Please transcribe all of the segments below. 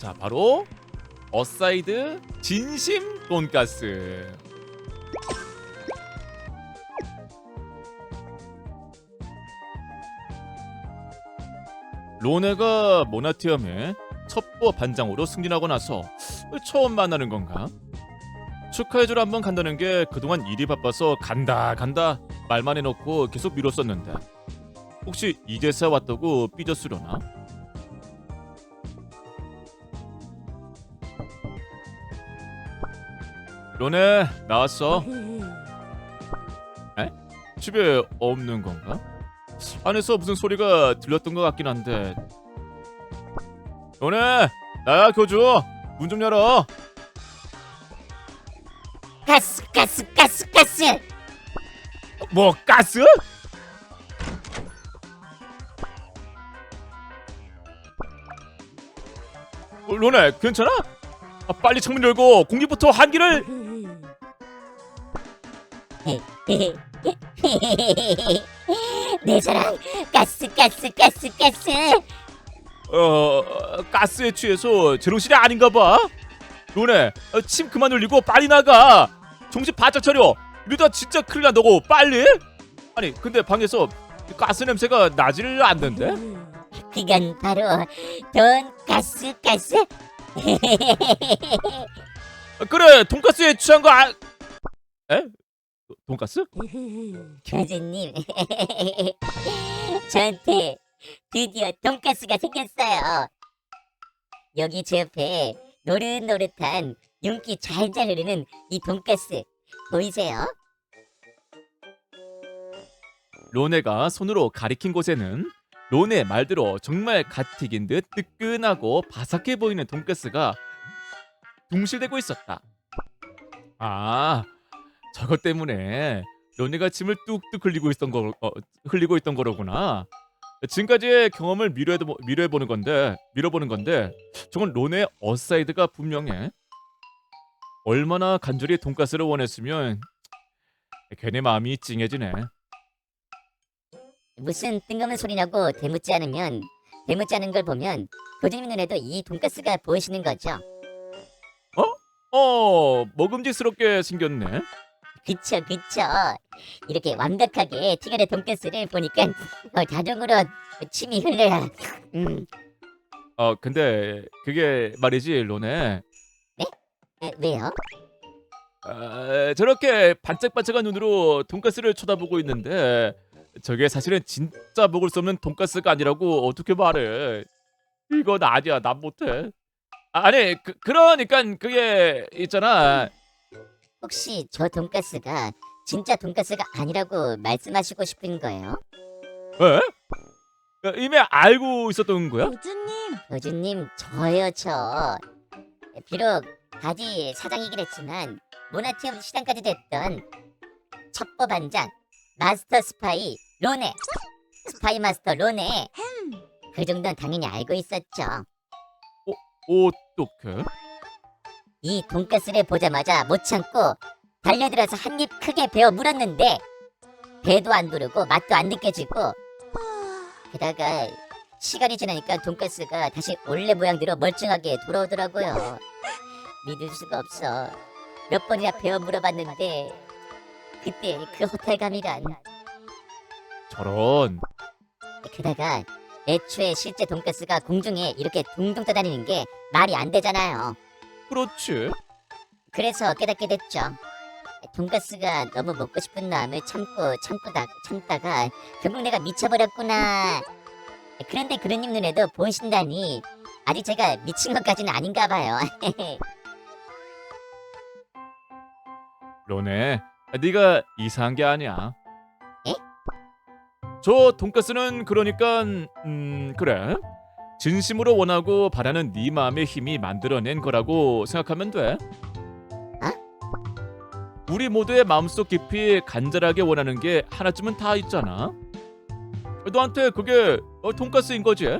자 바로 어사이드 진심 돈가스 로네가 모나티엄의 첩보 반장으로 승진하고 나서 처음 만나는 건가? 축하해주러 한번 간다는 게 그동안 일이 바빠서 간다 간다 말만 해놓고 계속 미뤘었는데 혹시 이제서 왔다고 삐졌으려나? 로네 나왔어 에? 집에 없는 건가? 안에서 무슨 소리가 들렸던 것 같긴 한데 로네 나야 교주 문 좀 열어 가스 가스 가스 가스 뭐 가스? 어, 로네 괜찮아? 아, 빨리 창문 열고 공기부터 한기를 내 사랑 가스 가스 가스 가스. 어 가스에 취해서 제정신이 아닌가 봐. 로네 어, 침 그만 흘리고 빨리 나가. 정신 바짝 차려. 이러다 진짜 큰일 난다고. 빨리. 아니 근데 방에서 가스 냄새가 나지를 않는데? 그건 바로 돈 가스 가스. 아, 그래 돈가스에 취한 거 아... 에? 돈가스? 교수님 저한테 드디어 돈가스가 생겼어요 여기 제 옆에 노릇노릇한 윤기 잘잘 흐르는 이 돈가스 보이세요? 로네가 손으로 가리킨 곳에는 로네 말대로 정말 갓 튀긴 듯 뜨끈하고 바삭해 보이는 돈가스가 둥실대고 있었다. 아, 저것 때문에 로네가 침을 뚝뚝 흘리고 있던 거 어, 흘리고 있던 거로구나. 지금까지의 경험을 미뤄해 미뤄해 보는 건데 미뤄보는 건데 저건 로네의 어사이드가 분명해. 얼마나 간절히 돈가스를 원했으면 괜히 마음이 찡해지네. 무슨 뜬금없는 소리냐고 대묻지 않으면 대묻지 않은 걸 보면 교수님 눈에도 이 돈가스가 보이시는 거죠 어 먹음직스럽게 생겼네. 그쵸 그쵸 이렇게 완벽하게 튀겨낸 돈가스를 보니까 어, 자동으로 침이 흘러요 음 어 근데 그게 말이지 로네. 에, 왜요? 아, 저렇게 반짝반짝한 눈으로 돈가스를 쳐다보고 있는데 저게 사실은 진짜 먹을 수 없는 돈가스가 아니라고 어떻게 말해? 이건 아니야 난 못해. 아니 그, 그러니까 그게 있잖아. 혹시 저 돈가스가 진짜 돈가스가 아니라고 말씀하시고 싶은 거예요? 에? 이미 알고 있었던 거야? 교주님, 교주님 저요 저 비록 바지 사장이긴 했지만 모나티움 시장까지 됐던 첩보 반장 마스터 스파이 로네 스파이 마스터 로네 그 정도는 당연히 알고 있었죠 어떡해? 이 돈가스를 보자마자 못 참고 달려들어서 한 입 크게 베어 물었는데 배도 안 부르고 맛도 안 느껴지고 게다가 시간이 지나니까 돈가스가 다시 원래 모양대로 멀쩡하게 돌아오더라고요. 믿을 수가 없어. 몇 번이나 베어 물어봤는데 그때 그 호텔감이란 저런 게다가 애초에 실제 돈가스가 공중에 이렇게 둥둥 떠다니는 게 말이 안 되잖아요. 그렇지. 그래서 깨닫게 됐죠. 돈가스가 너무 먹고 싶은 마음을 참고 참고다 참다가 결국 내가 미쳐버렸구나. 그런데 그런님 눈에도 보이신다니 아직 제가 미친 것까지는 아닌가 봐요. 로네, 네가 이상한 게 아니야. 에? 저 돈가스는 그러니까 음 그래 진심으로 원하고 바라는 네 마음의 힘이 만들어낸 거라고 생각하면 돼. 우리 모두의 마음속 깊이 간절하게 원하는 게 하나쯤은 다 있잖아. 너한테 그게 어, 돈가스인 거지.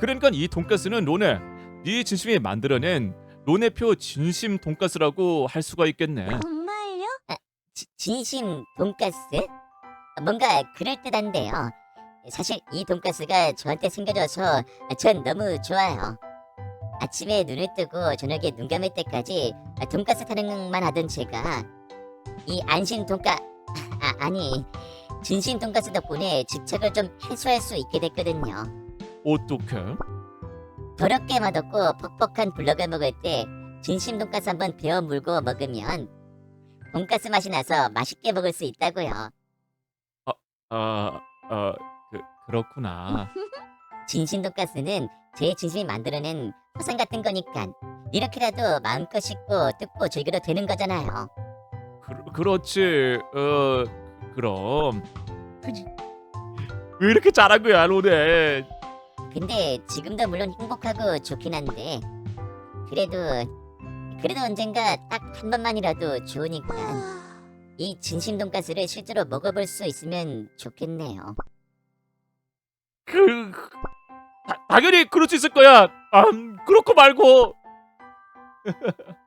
그러니까 이 돈가스는 로네, 네 진심이 만들어낸 로네표 진심 돈가스라고 할 수가 있겠네. 정말요? 지- 진심 돈가스? 뭔가 그럴듯한데요. 사실 이 돈가스가 저한테 생겨져서 전 너무 좋아요. 아, 아침에 눈을 뜨고 저녁에 눈 감을 때까지 돈가스 타령만 하던 제가 이 안심 돈가 아, 아니 진심 돈가스 덕분에 집착을 좀 해소할 수 있게 됐거든요. 어떡해? 더럽게 맛없고 퍽퍽한 블럭을 먹을 때 진심 돈가스 한번 베어 물고 먹으면 돈가스 맛이 나서 맛있게 먹을 수 있다고요. 아, 어, 그, 그렇구나. 진심 돈가스는 제 진심이 만들어낸 화상 같은 거니까 이렇게라도 마음껏 씹고 뜯고 즐겨도 되는 거잖아요. 그, 그렇지. 어, 그럼. 왜 이렇게 잘한 거야, 로네? 근데 지금도 물론 행복하고 좋긴 한데 그래도 그래도 언젠가 딱 한 번만이라도 좋으니까 이 진심 돈가스를 실제로 먹어볼 수 있으면 좋겠네요. 그, 다, 당연히 그럴 수 있을 거야. 아, 그렇고 말고.